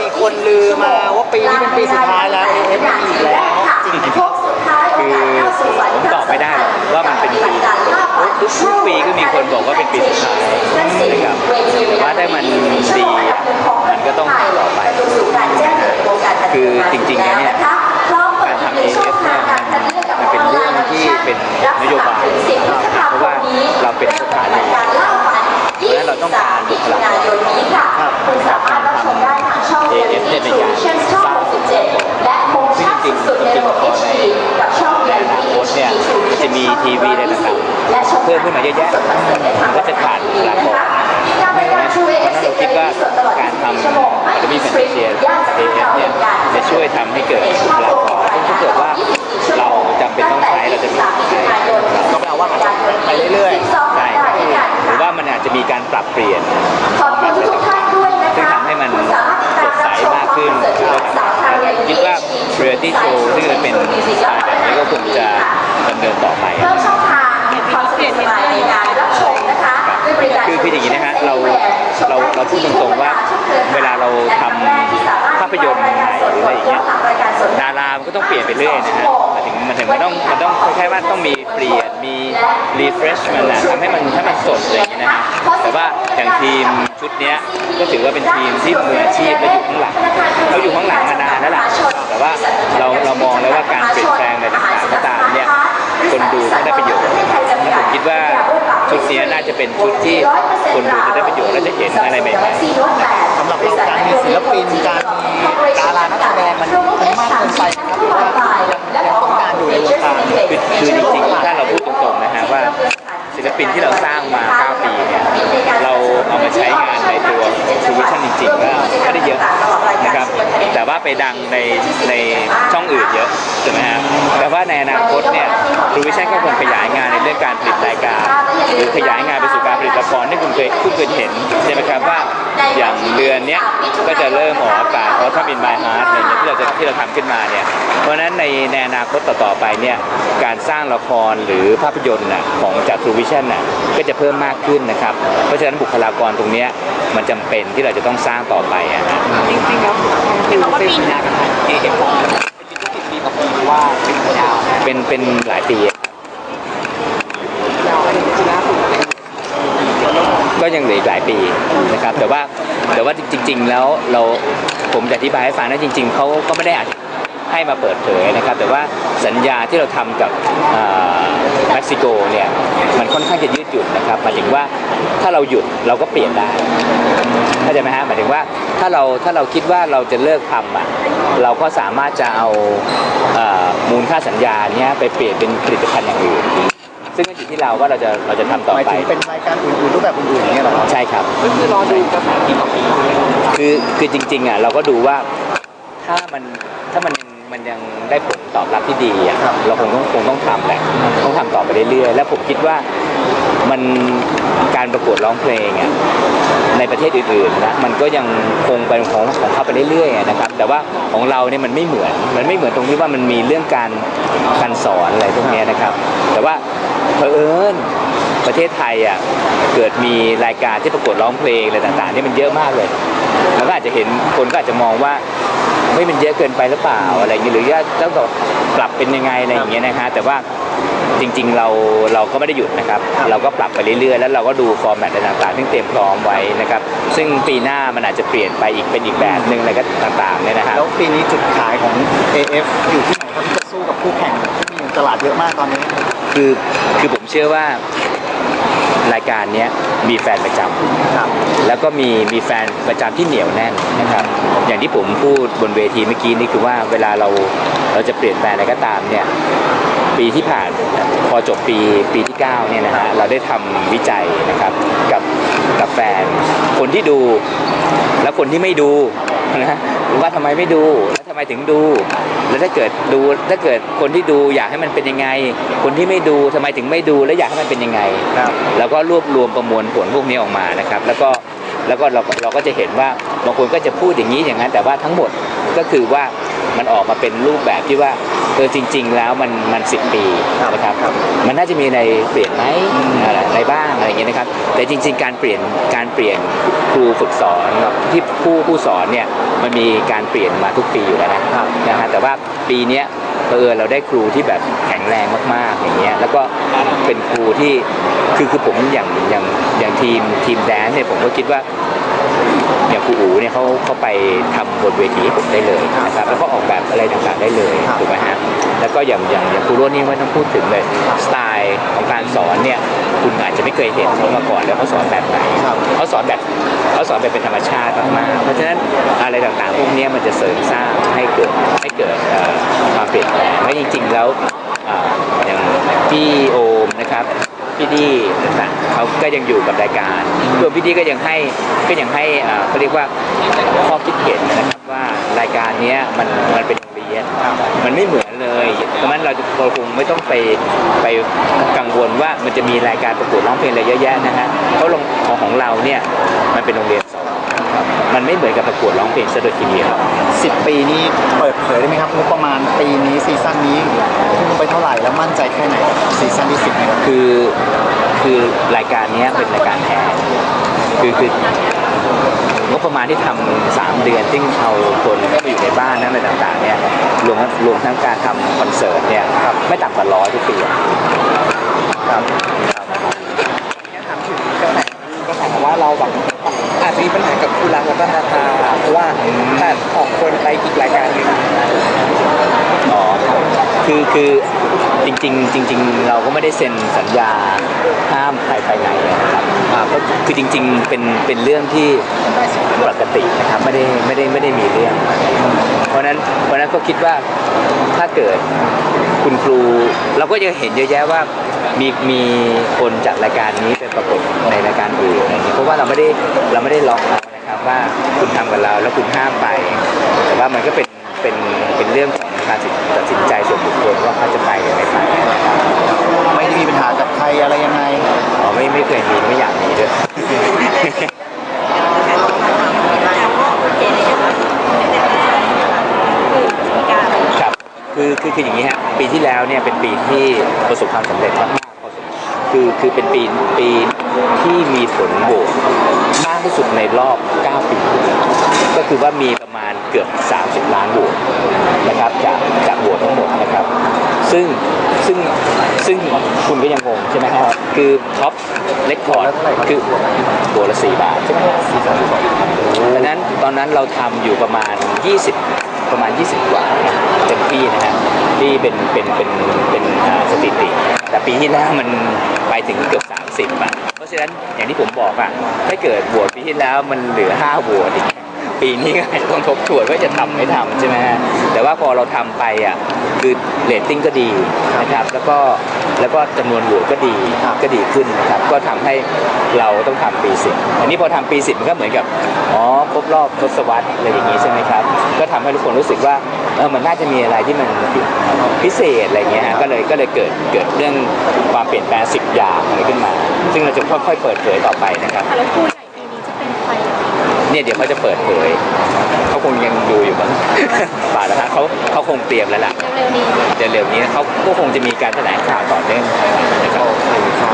มีคนลือมาว่าปีนี้เป็นปีสุดท้ายแล้ว AF ไม่มีอีกแล้วจริงคือผมตอบไม่ได้ว่ามันเป็นปีทุกปีก็มีคนบอกว่าเป็นปีสุดท้ายนะครับว่าถ้ามันดีมันก็ต้องต่อไปคือจริงๆแล้วเนี่ยการทำ AF เนี่ยมันมันเป็นเรื่องที่เป็นนโยบายเพราะว่าเราเป็นสถานเลยเพราะฉะนั้นเราต้องการบุคลากรครับกาเนี่ย เป็นการสร้างบุคลากรและคงชัดสุดๆในระบบ HD กับช่องในอนาคตเนี่ยจะมีทีวีอะไรต่างๆเพิ่มขึ้นมาเยอะแยะมันก็จะขาดบุคลากรการรายการชูเอฟเราคิดว่าการทำ Academy Fantasia AF เนี่ยจะช่วยทำให้เกิดบุคลากรซึ่งถ้าเกิดว่าเราจำเป็นต้องใช้เราจะมีใช้ก็แปลว่าอาจจะไปเรื่อยใช่หรือว่ามันอาจจะมีการปรับเปลี่ยนขอบคุณทุกท่านด้วยนะคะ ซึ่งทำให้มันสดใสมากขึ้นคิดว่า Reality Show ซึ่งจะเป็นสไตล์แบบนี้ก็คงจะดำเนินต่อไปเพิ่มช่องทางความสะดวกสบายในการรับชมนะคะด้วยบริการคือคืออย่างนี้นะฮะเราเราเราพูดตรงๆว่า เวลาเราทำภา พยนตร์ใหม่หรืออะไรอย่างเงี้ยดารามันก็ต้องเปลี่ยนไปเรื่อยนะฮะมันถึงมันถึงมันต้องมันต้องคล้ายๆว่าต้องมีเปลี่ยนมีรีเฟรชมันนะทำให้มันให้มันสดอะไรอย่างเงี้ยนะฮะแต่ว่าอย่างทีมชุดเนี้ยก็ถือว่าเป็นทีมที่มืออาชีพและอยู่ข้างหลังเขาอยู่ข้างหลังมานานแล้วล่ะแต่ว่าเราเรามองแล้วว่าการเปลี่ยนแปลงอะไรต่างๆก็ตามเนี่ยคนดูก็ได้ประโยชน์และผมคิดว่า ชุดเนี้ยน่าจะเป็นชุดที่คนดูจะได้ประโยชน์และจะเห็นอะไรใหม่ๆๆสำหรับเราการมีศิลปินการมีดารานักแสดงมันมันมากเกินไปนะครับหรือว่ายังยังต้องการอยู่ในวงการคือคือจริงๆถ้าเราพูดตรงๆนะฮะว่าศิลปินที่เราสร้างมา9ปีเนี่ย เอามาใช้งานในตัวทูวิชั่นจริงๆก็ไม่ได้เยอะนะครับแต่ว่าไปดังในในช่องอื่นเยอะใช่ไหมฮะแต่ว่าในอนาคตเนี่ยทูวิชั่นก็ควรขยายงานในเรื่องการผลิตรายการ หรือขยายงานไปสู่ ผลิตละครที่คุณเคยคุณเคยเห็นใช่ไหมครับว่าอย่างเดือนเนี้ยก็จะเริ่มออกอากาศเพราะถ้าบินบายฮาร์ดอะไรเงี้ยที่เราจะที่เราทำขึ้นมาเนี่ยเพราะฉะนั้นในในอนาคตต่อๆไปเนี่ยการสร้างละครหรือภาพยนตร์น่ะของจากทูวิชั่นน่ะก็จะเพิ่มมากขึ้นนะครับ เพราะฉะนั้นบุคลากรตรงเนี้ยมันจำเป็นที่เราจะต้องสร้างต่อไปอะฮะจริงๆแล้วคือเซ็นสัญญากับทาง AF ของเป็นธุรกิจปีต่อปีหรือว่าเป็นสัญญาเป็นเป็นหลายปี ยาวอันนี้คือล่าสุดเนี่ย ก็ยังเหลืออีกหลายปีนะครับแต่ว่าแต่ว่าจริง ๆ แล้วเราผมจะอธิบายให้ฟังนะจริง ๆเขาก็ไม่ได้อาจให้มาเปิดเผยนะครับ แต่ว่าสัญญาที่เราทำกับเอ่อเม็กซิโกเนี่ยมันค่อนข้างจะยืดหยุ่นนะครับหมายถึงว่าถ้าเราหยุดเราก็เปลี่ยนได้เข้าใจไหมฮะหมายถึงว่าถ้าเราถ้าเราคิดว่าเราจะเลิกทำอะเราก็สามารถจะเอาอ่อมูลค่าสัญญาเนี้ยไปเปลี่ยนเป็นผลิตภัณฑ์อย่างอื่น ซึ่งก็อยู่ที่เราว่าเราจะเราจะทำต่อหมายไป ถึงเป็นรายการอื่นๆรูปแบบอื่นๆอย่างเงี้ยเหรอครับ ใช่ครับ ก็คือรอดูกระแสปีต่อปีเลยคือคือจริงๆอะเราก็ดูว่าถ้ามันถ้ามันยังมันยังได้ผลตอบรับที่ดีอะเราคงต้องคงต้องทำแหละต้องทำต่อไปเรื่อยๆ แล้วผมคิดว่า มันการประกวดร้องเพลงอะในประเทศอื่นๆนะมันก็ยังคงเป็นของของเขาไปเรื่อยๆนะครับ แต่ว่าของเราเนี่ยมันไม่เหมือนมันไม่เหมือนตรงที่ว่ามันมีเรื่องการการสอนอะไรพวกนี้นะครับ แต่ว่าเผอิญประเทศไทยอะเกิดมีรายการที่ประกวดร้องเพลงอะไรต่างๆนี่มันเยอะมากเลยแล้วก็อาจจะเห็นคนก็อาจจะมองว่าเฮ้ยมันเยอะเกินไปหรือเปล่าอะไรอย่างเงี้หรือว่าต้องปรับเป็นยังไงอะไรอย่างเงี้ยนะฮะแต่ว่า จริง ๆ เราเราก็ไม่ได้หยุดนะครับ เราก็ปรับไปเรื่อยๆ แล้วเราก็ดูฟอร์แมตอะไรต่างๆที่เตรียมพร้อมไว้นะครับ ซึ่งปีหน้ามันอาจจะเปลี่ยนไปอีกเป็นอีกแบบหนึ่งอะไรก็ต่างๆเนี่ยนะฮะแล้วปีนี้จุดขายของ AF อยู่ที่ไหนครับที่จะสู้กับคู่แข่งที่มีอยู่ตลาดเยอะมากตอนนี้ คือคือผมเชื่อว่ารายการเนี้ยมีแฟนประจำครับแล้วก็มีมีแฟนประจำที่เหนียวแน่นนะครับ อย่างที่ผมพูดบนเวทีเมื่อกี้นี่คือว่าเวลาเราเราจะเปลี่ยนแปลงอะไรก็ตามเนี่ย ปีที่ผ่านพอจบปีปีที่9เนี่ยนะฮะเราได้ทำวิจัยนะครับกับกับแฟน คนที่ดู และคนที่ไม่ดูนะว่าทำไมไม่ดูแล้วทำไมถึงดู แล้วถ้าเกิดดูถ้าเกิดคนที่ดูอยากให้มันเป็นยังไง คนที่ไม่ดูทำไมถึงไม่ดูแล้วอยากให้มันเป็นยังไงครับแล้วก็รวบรวมประมวลผลพวกนี้ออกมานะครับ แล้วก็แล้วก็เราเราก็จะเห็นว่าบางคนก็จะพูดอย่างนี้อย่างนั้น แต่ว่าทั้งหมดก็คือว่า มันออกมาเป็นรูปแบบที่ว่าเออจริง ๆ แล้วมันมันสิปีนะครับมันน่าจะมีอะไรเปลี่ยนไหมอะไรอะไรบ้างอะไรอย่างเงี้ยนะครับ แต่จริง ๆ การเปลี่ยนการเปลี่ยนครูฝึกสอนที่ผู้ผู้สอนเนี่ยมันมีการเปลี่ยนมาทุกปีอยู่แล้วนะนะฮะแต่ว่าปีเนี้ยเออเราได้ครูที่แบบแข็งแรงมากๆอย่างเงี้ยแล้วก็เป็นครูที่คือคือผมอย่างอย่างอย่างทีมทีมแดนซ์เนี่ยผมก็คิดว่า อย่างครูอูเนี่ยเขาเขาไปทำบนเวทีให้ผมได้เลยนะครับแล้วก็ออกแบบอะไรต่างๆได้เลยครับถูกไหมฮะแล้วก็อย่างอย่างอย่างครูโรจน์นี่ไม่ต้องพูดถึงเลยสไตล์ของการสอนเนี่ยคุณอาจจะไม่เคยเห็นเขามาก่อนแล้วเขาสอนแบบไหนครับเขาสอนแบบเขาสอนแบบเป็นธรรมชาติมากๆเพราะฉะนั้นอะไรต่างๆพวกเนี้ยมันจะเสริมสร้างให้เกิดให้เกิดเอ่อความเปลี่ยนแปลงและจริง ๆ แล้วอ่าอย่างพี่โอมนะครับ พี่ดีต่างๆเขาก็ยังอยู่กับรายการรวมพี่ดีก็ยังให้ก็ยังให้เขาเรียกว่าข้อคิดเห็นนะครับว่ารายการนี้มันมันเป็นโรงเรียนมันไม่เหมือนเลยเพราะนั้นเราเราคงไม่ต้องไปไปกังวลว่ามันจะมีรายการประกวดร้องเพลงอะไรเยอะแยะนะฮะเพราะของของเราเนี่ยมันเป็นโรงเรียนสอน มันไม่เหมือนกับประกวดร้องเพลงซะโดยทีเดียวสิบปีนี้เปิดเผยได้ไหมครับงบประมาณปีนี้ซีซั่นนี้ทุ่มไปเท่าไหร่แล้วมั่นใจแค่ไหนกับซีซั่นที่สิบนะครับคือคือรายการเนี้ยเป็นรายการแทนคือคืองบประมาณที่ทำสามเดือนซึ่งเอาคนเข้าไปอยู่ในบ้านนั่นอะไรต่างๆเนี่ยรวมรวมทั้งการทำคอนเสิร์ตเนี่ยไม่ต่ำกว่าร้อยทุกปีอะครับเนี่ยถามถึงกระแสกระแสว่าเราแบบ อาจจะมีปัญหากับคุณรักและก็นาตาเพราะว่าแต่ออกคนไปอีกรายการหนึ่งอ๋อคือคือจริงๆจริง ๆ เราก็ไม่ได้เซ็นสัญญาห้ามใครไปไหนนะครับอ่าก็คือจริง ๆ เป็นเป็นเรื่องที่ปกตินะครับไม่ได้ไม่ได้ไม่ได้มีเรื่อง ก็คิดว่าถ้าเกิดคุณครูเราก็ยังเห็นเยอะแยะว่ามีมีคนจากรายการนี้ไปปรากฏในรายการอื่นอะไรอย่างนี้เพราะว่าเราไม่ได้เราไม่ได้ล็อกเขานะครับว่าคุณทำกับเราแล้วคุณห้ามไป แต่ว่ามันก็เป็นเป็นเป็นเรื่องของการตัดสินใจส่วนบุคคลว่าเขาจะไปหรือไม่ไปไม่ได้มีปัญหากับใครอะไรยังไงอ๋อไม่ไม่เคยมีไม่อยากมีด้วย คือคือคืออย่างนี้ฮะปีที่แล้วเนี่ยเป็นปีที่ประสบความสำเร็จมากๆคือคือเป็นปีปีที่มีผลโหวตมากที่สุดในรอบ 9 ปี ก็คือว่ามีประมาณเกือบ 30 ล้านโหวตนะครับจากจากโหวตทั้งหมดนะครับ ซึ่งซึ่งซึ่งคุณก็ยังงงใช่ไหมฮะคือท็อปเลคคอร์ดคือโหวละ 4 บาทใช่ไหมฮะดังนั้นตอนนั้นเราทำอยู่ประมาณ 20 ประมาณ 20 กว่าเต็มที่นะฮะที่เป็นเป็นเป็นเป็นสถิติ แต่ปีที่แล้วมันไปถึงเกือบ 30อะเพราะฉะนั้นอย่างที่ผมบอกอะถ้าเกิดโหวตปีที่แล้วมันเหลือ5โหวตอีก ปีนี้ก็อาจจะต้องทบทวนว่าจะทำไม่ทำใช่ไหมฮะแต่ว่าพอเราทำไปอะคือเรตติ้งก็ดีนะครับแล้วก็แล้วก็จำนวนโหวตก็ดีก็ดีขึ้นนะครับก็ทำให้เราต้องทำปีสิบอันนี้พอทำปีสิบมันก็เหมือนกับอ๋อครบรอบทศวรรษอะไรอย่างนี้ใช่ไหมครับก็ทำให้ทุกคนรู้สึกว่าเออมันน่าจะมีอะไรที่มันพิเศษอะไรเงี้ยฮะก็เลยก็เลยเกิดเกิดเรื่องความเปลี่ยนแปลงสิบอย่างอะไรขึ้นมา ซึ่งเราจะค่อยๆเปิดเผยต่อไปนะครับ เนี่ยเดี๋ยวเขาจะเปิดเผยเขาคงยังดูอยู่บ้างป่าแล้วฮะเขาเขาคงเตรียมแล้วล่ะเร็วๆนี้เร็วๆนี้เขาก็คงจะมีการแถลงข่าวต่อเนื่องนะครับ